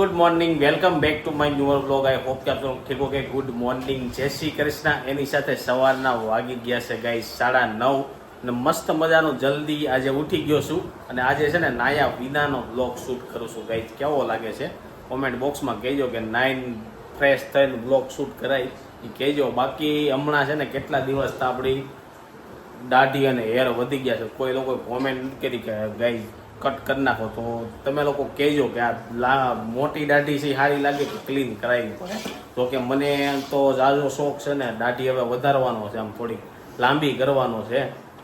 Good morning welcome back to my newer blog I hope કે આપ ઠીક કે ગુડ મોર્નિંગ જય શ્રી કૃષ્ણ. એની સાથે સવારના વાગી ગયા છે ગાઈ સાડા નવ. અને મસ્ત મજાનો જલ્દી આજે ઉઠી ગયો છું. અને આજે છે ને નાયા વિનાનો બ્લોગ શૂટ કરું છું. ગાઈ કેવો લાગે છે? કોમેન્ટ બોક્સમાં કહેજો કે નાઇન ફ્રેશ થઈને બ્લોગ શૂટ કરાય. એ કહેજો. બાકી હમણાં છે ને કેટલા દિવસ આપણી દાઢી અને હેર વધી ગયા છે. કોઈ લોકો કોમેન્ટ કરી કે ગાઈ કટ કરી નાખો. તો તમે લોકો કહેજો કે આ લા મોટી દાઢી છે સારી લાગે કે ક્લીન કરાવી પડે તો કે મને તો જાજો શોખ છે ને દાઢી હવે વધારવાનો છે આમ થોડીક. લાંબી કરવાનો છે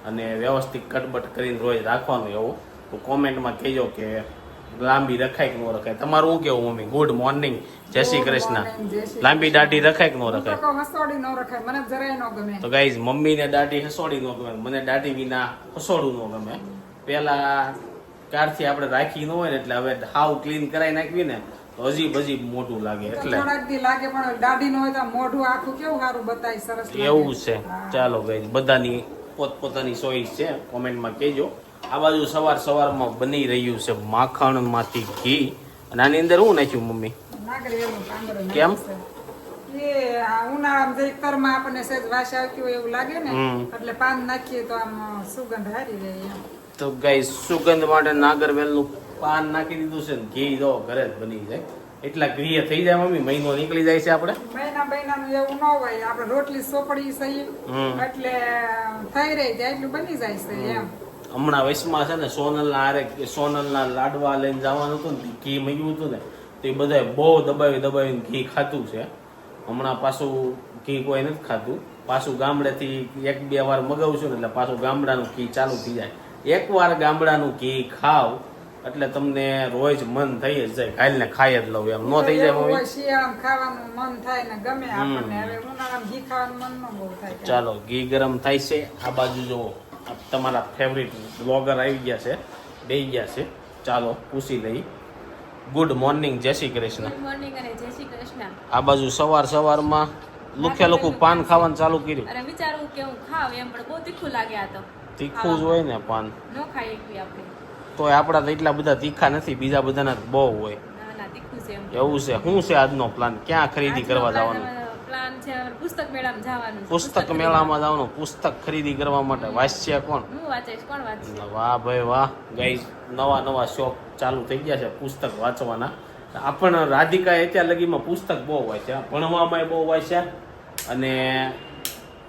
અને વ્યવસ્થિત કટબટ કરીને રોજ રાખવાનું એવું. તો કોમેન્ટમાં કહેજો કે લાંબી રખાય કે ન રખાય. તમારું શું કેવું મમ્મી? ગુડ મોર્નિંગ જય શ્રી કૃષ્ણ. લાંબી દાઢી રખાય કે ન રખાય? તો ગાઈઝ મમ્મીને દાઢી હસોડી ન ગમે. મને દાઢી વિના હસોડું ન ગમે. પેલા ક્યારથી આપણે રાખી ન હોય ને એટલે હવે હાવ ક્લીન કરાવી નાખવી ને તો હજી બજી મોટું લાગે એટલે. લાગે પણ દાઢી નો હોય તો મોઢું આખું કેવું સારું બતાય સરસ એવું છે. ચાલો ભાઈ બધાની પોતપોતાની ચોઈસ છે. કોમેન્ટમાં કહેજો. આ બાજુ સવાર સવારમાં બની રહ્યું છે માખણમાંથી ઘી. અને આની અંદર હું નાખ્યું મમ્મી? કેમ? ઉનાળામાં જે આપણને સહેજ વાસ આવતી હોય એવું લાગે ને એટલે પાન નાખીએ તો આમ સુગંધ હારી રહે. તો ગાઈઝ સુગંધ માટે નાગરવેલનું પાન નાખી દીધું છે ને ઘી જો ઘરે જ બની જાય. એટલા ગ્રીય થઈ જાય મમ્મી મહિનો નીકળી જાય છે આપણે. મહિના મહિનાનું એવું ન હોય આપણે રોટલી સોપડી સહી એટલે થઈ રહી જાય એટલું બની જાય છે એમ. હમણાં વયસમાં છે ને સોનલના હારે સોનલના લાડવા લઈને જવાનું હતું ને ઘી મળ્યું હતું ને તો એ બધાએ બહુ દબાવી દબાવીને ઘી ખાતું છે. હમણાં પાછું ઘી કોઈ નથી ખાતું પાછું ગામડેથી એક બે વાર મગાવું છું ને એટલે પાછું ગામડાનું ઘી ચાલુ થઈ જાય. એકવાર ગામડાનું ઘી ખાવ એટલે તમને રોજ મન થઈ જ જાય. ખાઈને ખાઈ જ લઉં એમ. ન થઈ જાય મમ્મી? ખાવાનું મન થાય ને ગમે આપણને. હવે ઉનાળામાં ઘી ખાવાનું મન ન બહુ થાય ચાલો ઘી ગરમ થાય છે. આ બાજુ જો તમારા ફેવરિટ બ્લોગર આવી ગયા છે. બે ગયા છે. ચાલો પૂછી લઈ ગુડ મોર્નિંગ જય શ્રી કૃષ્ણ. ગુડ મોર્નિંગ અને જય શ્રી કૃષ્ણ. આ બાજુ સવાર સવારમાં લુખે લુખું પાન ખાવાનું ચાલુ કર્યું. અરે વિચારવું કે હું ખાવ એમ પણ બહુ તીખું લાગે આ તો. તીખું જ હોય ને પાન ન ખાઈ આપણે. તો એટલા બધા તીખા નથી બીજા બધાના બહુ હોય. એવું છે? શું છે આજનો પ્લાન ક્યાં ખરીદી કરવા જવાનું? પુસ્તક મેળામાં જવાનું પુસ્તક મેળામાં જવાનું. પુસ્તક ખરીદી કરવા માટે. વાંચ્યા કોણ? હું વાંચીશ કોણ વાંચશે? વાહ ભાઈ વાહ. ગઈ નવા નવા શોખ ચાલુ થઈ ગયા છે પુસ્તક વાંચવાના. આપણ રાધિકા અત્યાર લગીમાં પુસ્તક બહુ વાંચ્યા. ભણવામાં બહુ વાંચ્યા. અને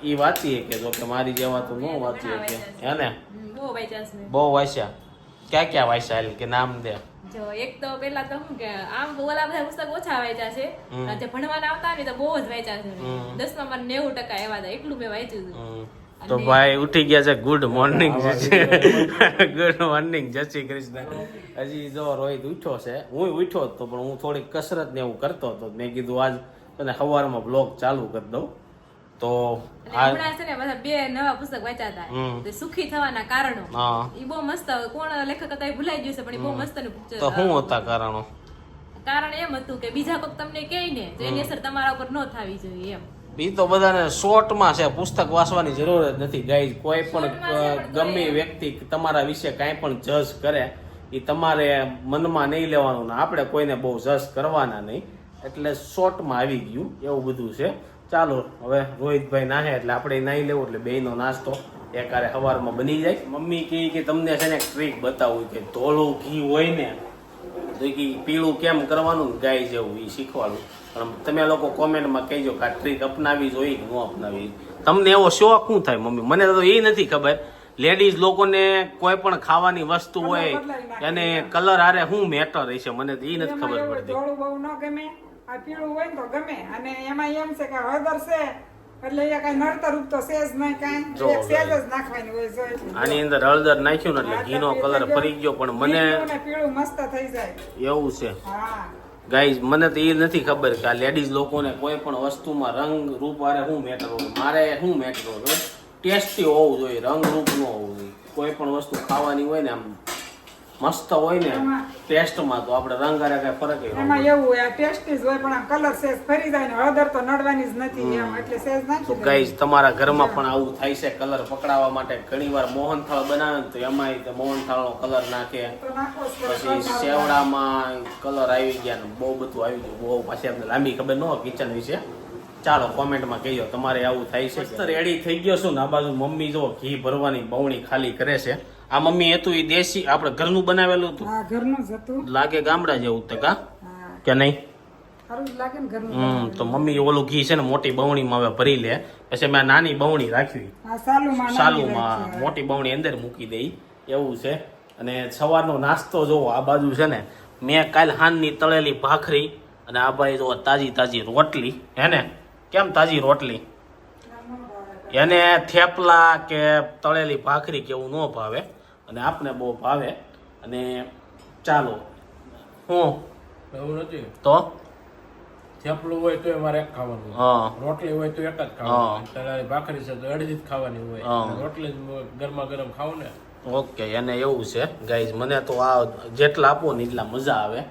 એ વાંચીએ કે જો કે મારી જેવા તો ન વાંચી કે હે ને? બહુ વાંચ્યા છે બહુ વાંચ્યા. ક્યાં ક્યાં વાંચ્યા હાલ કે નામ દે. જો એક તો પેલા તો શું કે આમ ઓલા બધા પુસ્તક ઓછા વાંચ્યા છે. જે ભણવાના આવતા ને તો બહુ જ વાંચ્યા છે દસમા હમ. નેવું ટકા એવા હતા એટલું મેં વાંચ્યું હતું. તો ભાઈ ઉઠી ગયા છે ગુડ મોર્નિંગ ગુડ મોર્નિંગ જય શ્રી કૃષ્ણ. હજી જો રોહિત ઉઠ્યો છે. હું ઉઠ્યો જ તો પણ હું થોડીક કસરત ને એવું કરતો હતો. મેં કીધું આજ તને સવારમાં બ્લોગ ચાલુ કરી દઉં. તો હમણાં છે ને બધા બે નવા પુસ્તક વાંચ્યા હતા. સુખી થવાના કારણો. હા. બહુ મસ્ત કોણ લેખક હતા એ ભૂલાઈ ગયું છે પણ એ બહુ મસ્ત તો શું હતા કારણો? કારણ એમ હતું કે બીજા કોઈક તમને કહે ને તો એની અસર તમારા ઉપર ન થવી જોઈએ એમ. એ તો બધાને શોર્ટમાં છે પુસ્તક વાંચવાની જરૂર જ નથી ગાઈ કોઈ પણ ગમે વ્યક્તિ તમારા વિશે કાંઈ પણ જજ કરે એ તમારે મનમાં નહીં લેવાનું ને આપણે કોઈને બહુ જજ કરવાના નહીં. એટલે શોર્ટમાં આવી ગયું એવું બધું છે. ચાલો હવે રોહિતભાઈ નાહે એટલે આપણે નાહી લેવું એટલે બેયનો નાસ્તો. એકારે સવારમાં બની જાય. મમ્મી કહે કે તમને છે ને ટ્રીક બતાવું કે ધોળું ઘી હોય ને તો કે પીળું કેમ કરવાનું? ગાય જેવું એ શીખવાડું. પણ તમે લોકો કોમેન્ટમાં કહેજો કે આ ટ્રીક અપનાવી જોઈએ કે ન અપનાવી. તમને એવો શોખ શું થાય મમ્મી? મને તો એ નથી ખબર. લેડીઝ લોકોને કોઈ પણ ખાવાની વસ્તુ હોય એને કલર આરે શું મેટર હશે? મને તો એ નથી ખબર પડતી. આ પીળું હોય ને તો ગમે. અને એમાં એમ છે કે હળદર છે એટલે એ કઈ નડતર રૂપ તો જ નહીં કાંઈ એક સેજ જ. નાખવાની હોય છે. આની અંદર હળદર નાખ્યું ને એટલે ઘીનો કલર ફરી ગયો પણ મને પીળું મસ્ત થઈ જાય. એવું છે. હા. ગાઈઝ મને તો એ નથી ખબર કે આ લેડીઝ લોકોને કોઈ પણ વસ્તુમાં રંગ રૂપ વારે શું મેટર હોય? મારે શું મેટર હોય? ટેસ્ટી હોવું જોઈએ રંગ રૂપ ન હોવું જોઈએ. કોઈ પણ વસ્તુ ખાવાની હોય ને આમ મસ્ત હોય ને ટેસ્ટમાં તો આપણે રંગ હારે કઈ ફરક એમાં એવું હોય આ જ હોય પણ આ કલર સેજ ફરી જાય ને હળદર તો નડવાની જ નથી એમ એટલે સેજ તો નાખી ગાઈઝ તમારા ઘરમાં પણ આવું થાય છે કલર પકડાવવા માટે? ઘણીવાર મોહનથાળ બનાવે ને તો એમાંય તે મોહનથાળનો કલર નાખે. પછી સેવડામાં કલર આવી ગયા ને બહુ બધું આવી ગયું. બહુ પાછી આપણે લાંબી ખબર ન હોય કિચન વિશે. ચાલો કોમેન્ટમાં કહેજો તમારે આવું થાય છે રેડી થઈ ગયો છું ને આ બાજુ મમ્મી જો ઘી ભરવાની બવણી ખાલી કરે છે. આ મમ્મી હતું એ દેશી આપણે ઘરનું બનાવેલું હતું. ઘરનું જ હતું. લાગે ગામડા જેવું તે કા? કે નહીં? સારું જ લાગે ને ઘરનું હમ તો મમ્મી ઓલું ઘી છે ને મોટી બવણીમાં હવે ભરી લે. પછી મેં નાની બવણી રાખવી હા સાલુમાં. મોટી બવણી અંદર મૂકી દઈ. એવું છે. અને સવારનો નાસ્તો જોવો આ બાજુ છે ને મેં કાલ હાનની તળેલી ભાખરી અને આ ભાઈ જો તાજી તાજી રોટલી હે ને? કેમ તાજી રોટલી? એને થેપલા કે તળેલી ભાખરી કે એવું ન ભાવે. અને આપને બહુ ભાવે. અને ચાલો હું? એવું નથી. તો? થેપલું હોય તો મારે એક ખાવાનું હા. રોટલી હોય તો એક જ. ખાવાનું તળેલી ભાખરી છે તો અડધી જ ખાવાની હોય. રોટલી જ ગરમા ગરમ ખાવ ને. ઓકે એને એવું છે. ગાઈઝ મને તો આ જેટલા આપો ને એટલા મજા આવે.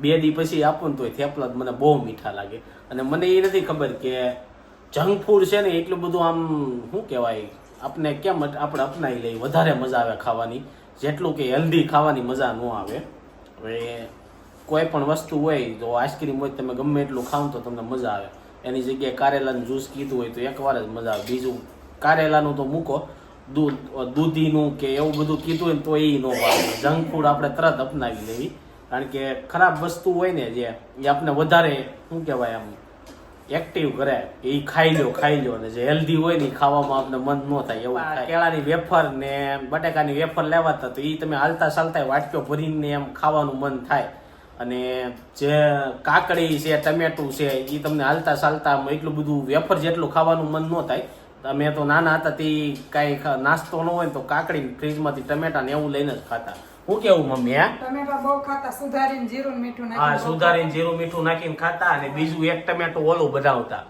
બે દી પછી આપું ને તોય થેપલા મને બહુ મીઠા લાગે. અને મને એ નથી ખબર કે જંક ફૂડ છે ને એટલું બધું આમ, શું કહેવાય આપણે કેમ આપણે અપનાવી લઈએ, વધારે મજા આવે ખાવાની. જેટલું કે હેલ્ધી ખાવાની મજા ન આવે. હવે કોઈ પણ વસ્તુ હોય તો આઈસ્ક્રીમ હોય, તમે ગમે એટલું ખાવ તો તમને મજા આવે. એની જગ્યાએ કારેલાનું જ્યુસ કીધું હોય તો એકવાર જ મજા આવે. બીજું, કારેલાનું તો મૂકો. દૂધ, દૂધીનું કે એવું બધું કીધું હોય તો એ ન ભાવે જંક ફૂડ આપણે તરત અપનાવી લેવી. કારણ કે ખરાબ વસ્તુ હોય ને જે એ આપણે વધારે શું કહેવાય આમ એક્ટિવ કરે. એ ખાઈ લ્યો ખાઈ લ્યો ને જે હેલ્ધી હોય ને ખાવામાં આપણે મન ન થાય એવું થાય. કેળાની વેફર ને બટાકાની વેફર લેવાતા તો એ તમે હાલતા ચાલતા વાટક્યો ભરીને એમ ખાવાનું મન થાય. અને જે કાકડી છે ટમેટું છે એ તમને હાલતા ચાલતા એટલું બધું વેફર જેટલું ખાવાનું મન ન થાય. અમે તો નાના હતા તે કાંઈ નાસ્તો ન હોય તો કાકડી ફ્રીજમાંથી ટમેટા ને એવું લઈને જ ખાતા. હું કેવું મમ્મી હે? ટમેટા બહુ ખાતા સુધારીને જીરું ને નાખી હા સુધારીને જીરું મીઠું નાખીને ખાતા અને બીજું એક ટમેટું ઓલું બનાવતા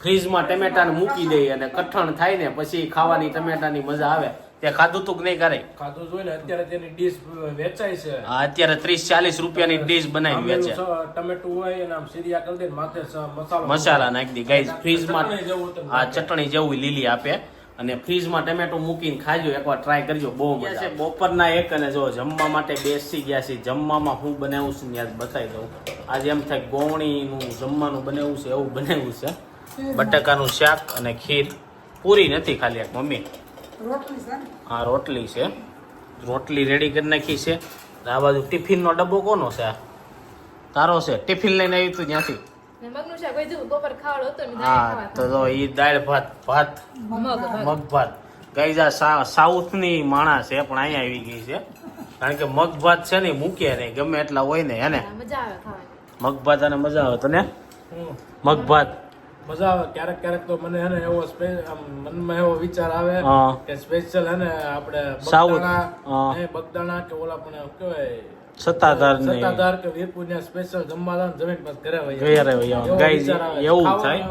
ફ્રીજમાં ટમેટાને મૂકી દઈ અને કઠણ થાય ને પછી ખાવાની ટમેટાની મજા આવે. તે ખાધું તું કે નહીં કરે ખાધું જોઈ ને અત્યારે તેની ડીશ વેચાય છે. હા અત્યારે ત્રીસ ચાલીસ રૂપિયાની ડીશ બનાવી વેચે. ટમેટું હોય અને આમ સીરિયા કરી દે માથે મસાલો. મસાલા નાખી દે. ગાઈઝ ફ્રીજમાં લાગે. ચટણી જેવું લીલી આપે. અને ફ્રીજમાં ટમેટો મૂકીને ખાજો એકવાર ટ્રાય કરજો બહુ મજા છે બપોરના એક અને જો જમવા માટે બેસી ગયા છે જમવામાં હું બનાવું છું ને યાદ બતાવી દઉં. આજે એમ થાય ગોવણીનું જમવાનું બનાવ્યું છે એવું બનાવ્યું છે. બટાકાનું શાક અને ખીર. પૂરી નથી ખાલી એક મમ્મી. રોટલી છે ને? આ રોટલી છે. રોટલી રેડી કરી નાખી છે. આ બાજુ ટિફિનનો ડબ્બો કોનો છે? તારો છે. ટિફિન લઈને આવી તું ત્યાંથી. મગનું શાક હોય જો બપોર ખાવાનું હતું ને હા તો જો ઈ દાળ ભાત ભાત. મગ ભાત. માણસ છે પણ અહીંયા આવી ગઈ છે. કારણ કે મગ ભાત છે ને ઈ મૂકે નહીં ગમે એટલા હોય ને એને મજા આવે ખાવાની. મગ ભાત અને મજા આવે તને હમ. મગ ભાત. મજા આવે. ક્યારેક ક્યારેક તો મને હે ને એવો મનમાં એવો વિચાર આવે કે સ્પેશિયલ હે ને આપણે સાઉથ. બગદાણા બગદાણા કે ઓલા પણ કહેવાય સત્તાધાર ને સત્તાધાર કે વીરપુર ને સ્પેશિયલ જમવા જાવ જમીન પર ઘરે વહી આવે. એવો થાય.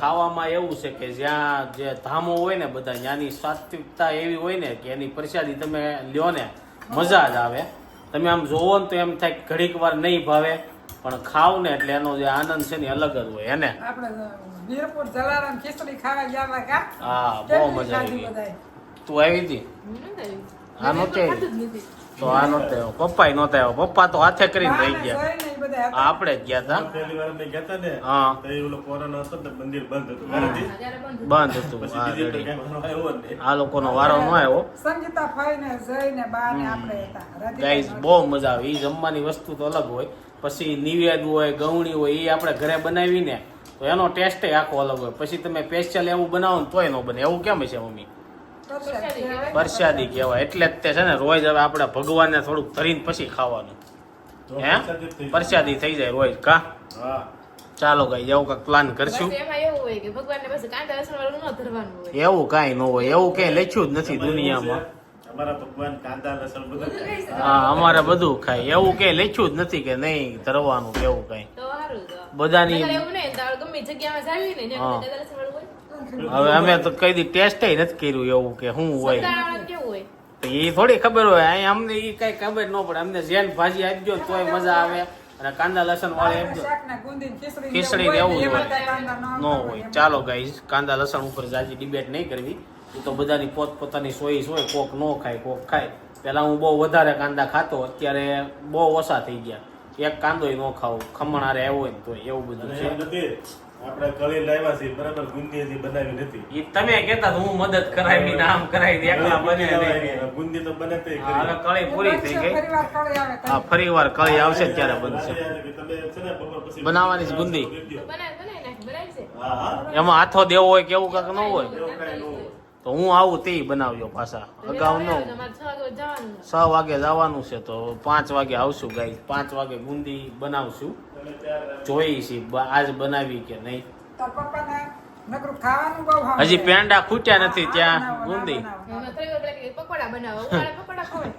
ખાવામાં એવું છે કે જ્યાં જે ધામો હોય ને બધા ત્યાંની સાત્વિકતા એવી હોય ને કે એની પ્રસાદી તમે લ્યો ને મજા જ આવે. તમે આમ જોવો ને તો એમ થાય કે ઘડીક વાર નહીં ભાવે પણ ખાવ ને એટલે એનો જે આનંદ છે ને અલગ જ હોય એને આપણે વીરપુર જલારામ ખીચડી ખાવા ગયા હતા કા? હા બહુ મજા આવી ગઈ. તું આવી હતી? હું નહોતી તો આ નતો આવ્યો પપ્પા નહોતા આવ્યો પપ્પા તો હાથે કરીને રહી ગયા. આપણે જ ગયા હતા પહેલી વાર અમે ગયા તા ને હા. ઓલો કોરોના હતો ને મંદિર બંધ હતું બંધ હતું. આ લોકોનો વારો ન આવ્યો. સંગીતા ફઈને જઈને બાને આપણે હતા. રાધિકા ગાઈઝ બહુ મજા આવે. એ જમવાની વસ્તુ તો અલગ હોય. પછી નિવેદ હોય ગવણી હોય એ આપણે ઘરે બનાવીને તો એનો ટેસ્ટ આખો અલગ હોય. પછી તમે સ્પેશિયલ એવું બનાવો ને તોય ન બને. એવું કેમ છે મમ્મી? પ્રસાદ કહેવાય. એટલે જ તે છે ને રોજ હવે આપણે ભગવાનને થોડુંક ધરીને પછી ખાવાનું. હે? પરસાદી થઈ જાય. રોજ કા? હા. ચાલો કઈ એવું કંઈક પ્લાન કરશું. એવું હોય કે ભગવાનને પાસે કાંટા લસણ વાળું ન હોય. એવું કાંઈ ન હોય એવું કંઈ લખ્યું જ નથી દુનિયામાં. હા અમારે બધું ખાય. એવું કંઈ લખ્યું જ નથી કે નહીં ધરવાનું કેવું કઈ કંઈ. તો સારું તો. બધાની ગમે જગ્યામાં હવે અમે તો કઈ દી ટેસ્ટ નથી કર્યું એવું કે શું હોય. સંતારામાં કેવું હોય? તો એ થોડી ખબર હોય. અહીં અમને એ કઈ ખબર ન પડે. અમને જેન ભાજી આપજો તોય મજા આવે. અને કાંદા લસણ વાળી આપજો. ખીચડી ને એવું ને હોય ચાલો ગાઈઝ કાંદા લસણ ઉપર જાજી ડિબેટ નહીં કરવી. એ તો બધાની પોતપોતાની ચોઈસ હોય. કોક ન ખાય કોક ખાય. પહેલાં હું બહુ વધારે કાંદા ખાતો અત્યારે બહુ ઓછા થઈ ગયા. એક કાંદો ન ખાવું ખમણ આરે આવ્યો હોય ને તો એવું બધું છે. આપણે કળી લાવ્યા છે બરાબર? ગુંદી હજી બનાવી નથી. એ તમે કહેતા હું મદદ કરાવી ને આમ કરાવી દે એકલા બને. ગુંદી તો બને તે હવે કળી પૂરી થઈ ગઈ. હા ફરી વાર કળી આવશે ત્યારે બનશે. બનાવવાની છે ને બપોર પછી બનાવવાની જ ગુંદી. એમાં હાથો દેવો હોય કેવું કાંક ન હોય? એવું કાંઈ ન હોય. તો હું આવું તે બનાવજો પાછા. અગાઉ ન છ વાગે જવાનું છ. વાગે જવાનું છે તો પાંચ વાગે આવશું ગાઈ પાંચ વાગે ગુંદી બનાવશું. જોઈ છે આજ બનાવી કે નહીં. હજી પેંડા ખૂટ્યા નથી ત્યાં ગુંદી. પકોડા બનાવો ઉનાળે પકોડા ખવાય.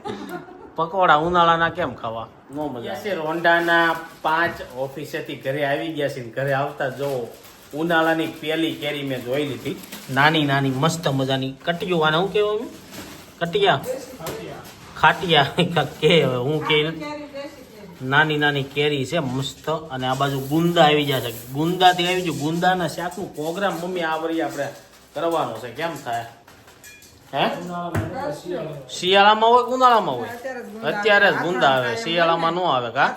પકોડા ઉનાળાના કેમ ખાવા? નો મજા છે રોંડાના પાંચ ઓફિસેથી ઘરે આવી ગયા છે ને ઘરે આવતા જો ઉનાળાની પેલી કેરી મેં જોઈ લીધી. નાની નાની મસ્ત મજાની કટિયું આને હું કેવું કટિયા? ખાટિયા. કે હવે હું કે. નાની નાની કેરી છે મસ્ત. અને આ બાજુ ગુંદા આવી જશે ગુંદાથી આવી ગયું. ગુંદાના શાકનું પ્રોગ્રામ મમ્મી આ વળી આપણે કરવાનો છે. કેમ થાય? હે? શિયાળામાં હોય ઉનાળામાં હોય? અત્યારે જ ગુંદા આવે. શિયાળામાં ન આવે કા?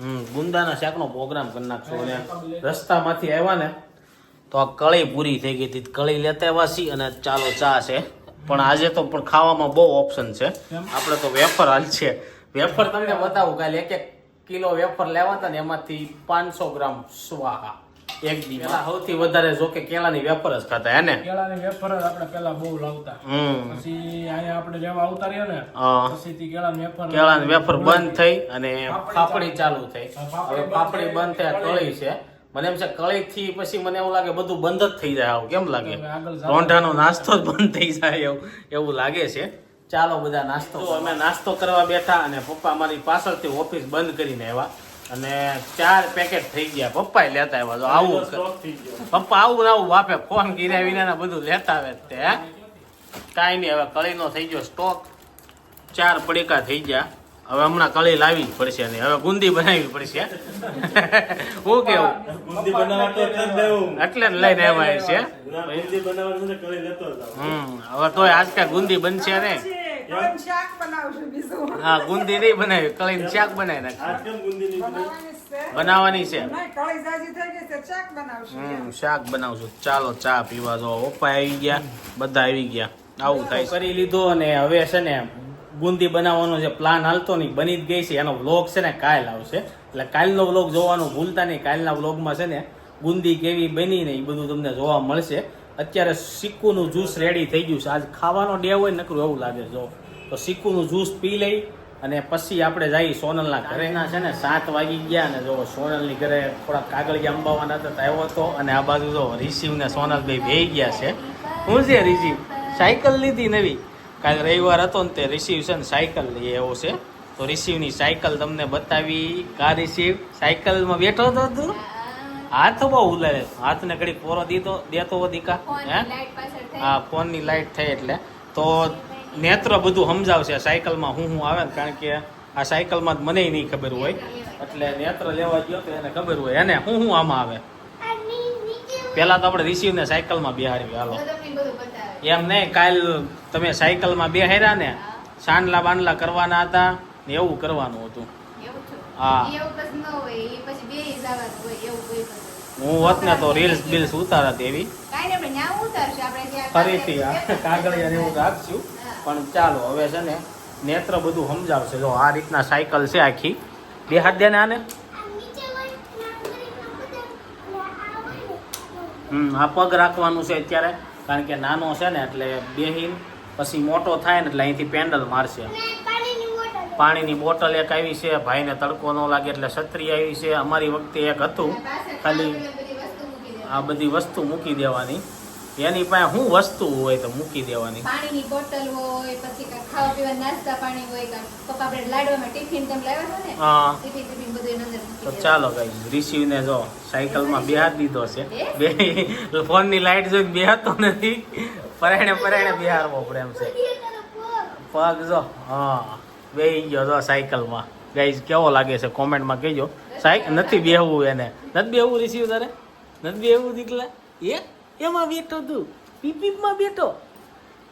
હમ ગુંદાના શાકનો પ્રોગ્રામ કરી નાખશો અને રસ્તામાંથી આવ્યા ને તો આ કળી પૂરી થઈ ગઈ હતી. કળી લેતા આવ્યા છીએ અને ચાલો ચા છે. પણ આજે તો પણ ખાવામાં બહુ ઓપ્શન છે. આપણે તો વેફર હાલ છે. વેફર તમને બતાવું કાલે એક એક કિલો વેફર લેવા હતા ને એમાંથી પાંચસો ગ્રામ સ્વાહા. એક દી પેલા સૌથી વધારે જો કે કેળાની વેફર જ ખાતા હે ને? કેળાની વેફર જ આપણે પેલા બહુ લાવતા. પછી અહીંયા આપણે રહેવા આવતા રહ્યા ને. પછી થી કેળાની વેફર કેળાની વેફર બંધ થઈ અને પાપડી ચાલુ. થઈ. હવે પાપડી બંધ થઈ. કળી. છે. મને એમ છે કળી થી પછી મને એવું લાગે બધું બંધ જ થઈ જાય આવું. કેમ લાગે? રોંઢાનો નાસ્તો જ બંધ થઈ જાય એવું એવું લાગે છે. ચાલો બધા નાસ્તો જો અમે નાસ્તો કરવા બેઠા અને પપ્પા અમારી પાછળથી ઓફિસ બંધ કરીને આવ્યા. અને ચાર પેકેટ થઈ ગયા. પપ્પા લેતા આવ્યા. તો આવું સ્ટોક થઈ ગયો. પપ્પા આવું ને આવું વાપે. ફોન કર્યા વિના બધું લેતા આવે તે કાંઈ નહીં હવે કળીનો થઈ ગયો સ્ટોક ચાર પડીકા થઈ ગયા. હવે હમણાં કળી લાવવી જ પડશે ને. હવે ગુંદી બનાવવી પડશે. હું કેવું? ગુંદી બનાવવા એટલે જ લઈને આવ્યા છે. હમ હવે તોય આજકાલ ગુંદી બનશે ને શાક બનાવશું બીજું? હા ગુંદી નહીં બનાવી કળીનું શાક બનાવી નાખ? બનાવવાની છે. છે. નહીં કળી જાજી થઈ ગઈ છે શાક બનાવશું. હમ શાક બનાવશું. ચાલો ચા પીવા જો. પપ્પા આવી ગયા. બધા આવી ગયા. આવું થાય કરી લીધો અને હવે છે ને બુંદી બનાવવાનો જે પ્લાન હાલતો નહીં બની જ ગઈ છે. એનો વ્લોગ છે ને કાલ આવશે. એટલે કાલનો વ્લોગ જોવાનું ભૂલતા નહીં. કાલના વ્લોગમાં છે ને બુંદી કેવી બની ને એ બધું તમને જોવા મળશે. અત્યારે સિક્કુનું જ્યુસ રેડી થઈ ગયું છે. આજ ખાવાનો ડે હોય નકરું એવું લાગે જો, તો સિક્કુનું જ્યુસ પી લઈ અને પછી આપણે જઈએ સોનલના ઘરે ના છે ને, સાત વાગી ગયા અને જો સોનલની ઘરે થોડા કાગળિયા અંબાવાના હતા આવ્યો હતો અને આ બાજુ જો રિસીવ ને સોનલભાઈ બે ગયા છે. હું છે રિસીવ? સાયકલ લીધી નવી. કાલ રવિવાર હતો ને તે રિસીવ છે ને સાયકલ લઈ એવો છે. તો રિસીવની સાયકલ તમને બતાવી, કા રિસીવ? સાયકલમાં બેઠો હતો તું? હાથ બહુ ઉલાડે હાથને ઘડી પોરો દીધો દેતો હો દીકા હે? હા ફોનની લાઈટ થઈ એટલે. તો નેત્ર બધું સમજાવશે. સાયકલમાં હું હું આવે ને કારણ કે આ સાયકલમાં મને નહીં ખબર હોય. એટલે નેત્ર લેવા ગયો તો એને ખબર હોય. એને હું હું આમાં આવે? પેલા તો આપણે રિસીવને સાયકલમાં બેહાડવી હાલો. એમ નહીં કાલ તમે સાયકલમાં બેહાર્યા ને સાંડલા બાંડલા કરવાના હતા ને એવું કરવાનું હતું. હા. હું હોત ને તો રીલ્સ બિલ્સ ઉતારા દેવી. ફરીથી કાગળિયા એવું રાખશું. પણ ચાલો હવે છે ને નેત્ર બધું સમજાવશે. જો આ રીતના સાયકલ છે આખી. બે હાથ દે ને આને. હમ આ પગ રાખવાનું છે અત્યારે. કારણ કે નાનો છે ને એટલે બેહીન પછી મોટો થાય ને એટલે અહીંથી પેન્ડલ મારશે. પાણીની બોટલ એક આવી છે ભાઈને તડકો ન લાગે એટલે છત્રી આવી છે. અમારી વખતે એક હતું ખાલી આ બધી વસ્તુ મૂકી દેવાની. એની પાસે શું વસ્તુ હોય તો મૂકી દેવાની. પાણીની બોટલ હોય પછી ખાવા પીવા નાસ્તા પાણી હોય પપ્પા આપણે લાડવામાં ટિફિન તેમ લાવ્યા ને હા. ટિફિન ટિફિન બધું એની અંદર તો. ચાલો કઈ રિસીવને જો સાયકલમાં બેહાર દીધો છે. બે ફોનની લાઈટ જોઈને બેહાતો નથી. પરાયણે પરાયણે બિહારવો પડે એમ છે. પગ જો હા. બેહી ગયો તો સાયકલમાં. ગાઈઝ કેવો લાગે છે? કોમેન્ટમાં કહેજો. સાયક નથી બેહવું એને. નથી બેહવું રિસીવ તારે? નથી બેહવું દીકલા? એ? એમાં બેઠો તું. પીપીપમાં બેઠો.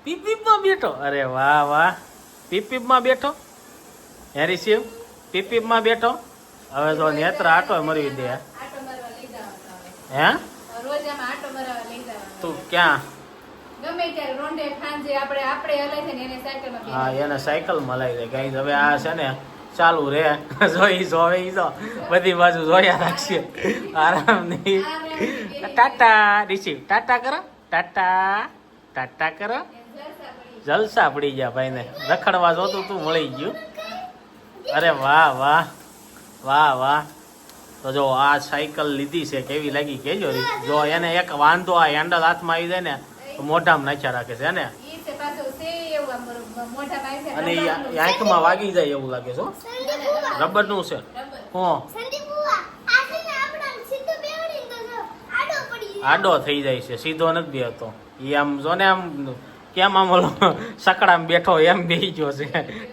પીપીપમાં બેઠો. અરે વાહ વાહ. પીપીપમાં બેઠો? હે રિસીવ પીપીપમાં બેઠો? હવે તો નેત્ર આટો મરવી દે. હે? તું ક્યાં? હા, એને સાયકલમાં લઈ જાય ગાઈઝ હવે આ છે ને, ચાલુ રે જોઈ બધી બાજુ જોયા રાખશે. આરામની ટાટા રિસીવ ટાટા કરો. ટાટા ટાટા કરો. જલસા પડી. ગયા ભાઈને. રખડવા જોતું તું મળી ગયું. અરે વાહ વાહ. વાહ વાહ. તો જો આ સાયકલ લીધી છે. કેવી લાગી? કેજો. જો એને એક વાંધો આ હેન્ડલ હાથમાં આવી જાય ને મોઢામાં નાખ્યા રાખે છે ને? છે છે છે અને આંખમાં વાગી જાય એવું લાગે છે રબરનું છે. રબર. હું. છે ને આપણા સીધો બેવડીને તો જો આડો પડી જાય. આડો થઈ જાય છે સીધો નથી બેહતો. એ આમ જો ને આમ કેમ આમ ઓલો સકડામાં બેઠો એમ બેહી ગયો છે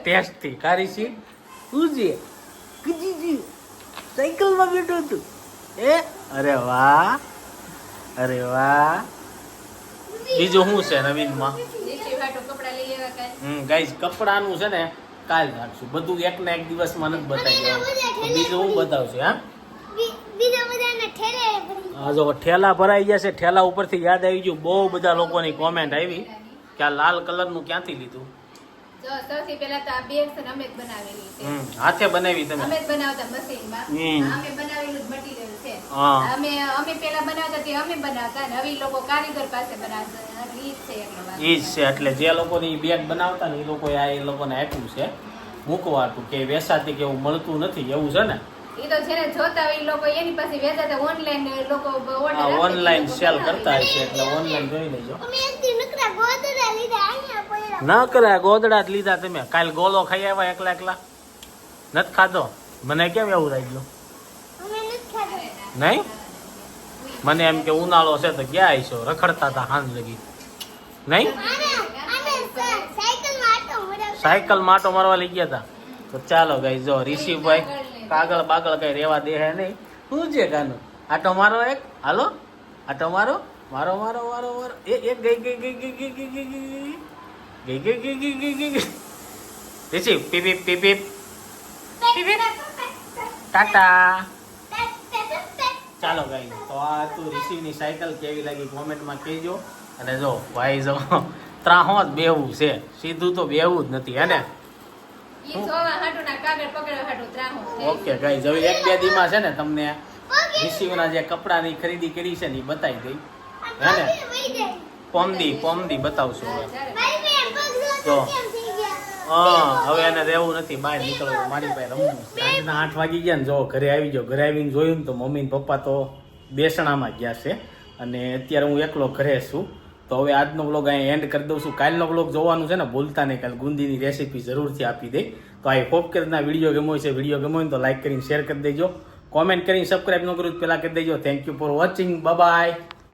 ટેસ્ટથી. કારી સી? ઉજી કુજીજી સાયકલમાં બેઠો તું એ અરે વાહ. અરે વાહ. બીજું શું છે નવીનમાં. હમ ગાઈઝ કપડાનું છે ને કાલ રાખશું. બધું એક ને એક દિવસમાં નથી બતાવી તો બીજું હું બતાવશું હા? આ જો ઠેલા ભરાઈ ગયા છે. ઠેલા ઉપરથી યાદ આવી ગયું. બહુ બધા લોકોની કોમેન્ટ આવી. કે આ લાલ કલરનું ક્યાંથી લીધું? સૌથી પહેલા તો આ બેગ છે અમે જ બનાવેલી છે. હાથે બનાવી તમે? અમે જ બનાવતા મશીનમાં. અમે બનાવેલું જ મટીરિયલ છે. અમે અમે પેલા બનાવતા તે અમે બનાવતા ને હવે લોકો કારીગર પાસે બનાવતા. ઈ જ છે ઈ છે એટલે જે લોકોની બેગ બનાવતા ને એ લોકો આ એ લોકોને આપ્યું છે મૂકવાતું કે વેસાતી કે એવું મળતું નથી એવું છે ને? એ તો જેને જોતા હોય લોકો એની પાસે વેચાતા ઓનલાઈન લોકો ઓર્ડર ઓનલાઈન સેલ કરતા. હશે એટલે ઓનલાઈન જોઈ લેજો. અમે એક દિન નકરા ગોદડા લીધા. ન કર્યા ગોદડા જ લીધા તમે કાલ ગોલો ખાઈ આવ્યા એકલા એકલા નથી ખાધો મને કેમ એવું લાગ્યું અમે નહીં મને એમ કે ઉનાળો છે તો ક્યાં આવીશો રખડતા હતા હાંજ લગી નહીં સાયકલ માટો મારવા લઈ ગયા હતા તો ચાલો ગઈ જો ઋષિભાઈ કાગળ બાગળ કઈ રેવા દે હે નહીં શું છે કાનું આટો મારો એક હાલો આટો મારો મારો મારો મારો મારો એ એક ગઈ ગઈ ગઈ ગઈ ગઈ ગઈ ગઈ પીપ પીપ પીપ પીપ ટાટા ચાલો ગાઈ તો આ તું રિસીવની સાયકલ કેવી લાગી કોમેન્ટમાં કહેજો. અને જો ભાઈ જો ત્રાહો જ બેવું છે. સીધું તો બેવું જ નથી હે ને? ઈ જોવા હાટુના કાગળ પકડવા હાટુ ત્રાહું છે. ઓકે ગાઈ હવે એક બે દીમાં છે ને તમને રિસીવના જે કપડાની ખરીદી કરી છે ને એ બતાવી દઈ. હે ને? પોમદી પોમદી બતાવશું હવે જ્યારે મારી બેન પગ જો તો. હા, હવે એને રહેવું નથી, બહાર નીકળવું, મારી પાસે રમવું સાંજના આઠ વાગી ગયા ને જો ઘરે આવી ગયો ઘરે આવીને જોયું ને તો મમ્મી ને પપ્પા તો બેસણામાં ગયા છે. અને અત્યારે હું એકલો ઘરે છું, તો હવે આજનો બ્લોગ અહીંયા એન્ડ કરી દઉં છું. કાલનો બ્લોગ જોવાનું છે ને, ભૂલતા નહીં, કાલે ગુંદીની રેસીપી જરૂરથી આપી દે તો આ હોપ કે રીતના વીડિયો ગમ્યો છે વીડિયો ગમ્યો હોય તો લાઈક કરીને શેર કરી દેજો. કોમેન્ટ કરીને સબસ્ક્રાઈબ ન કર્યું પહેલાં કરી દેજો. Thank you for watching bye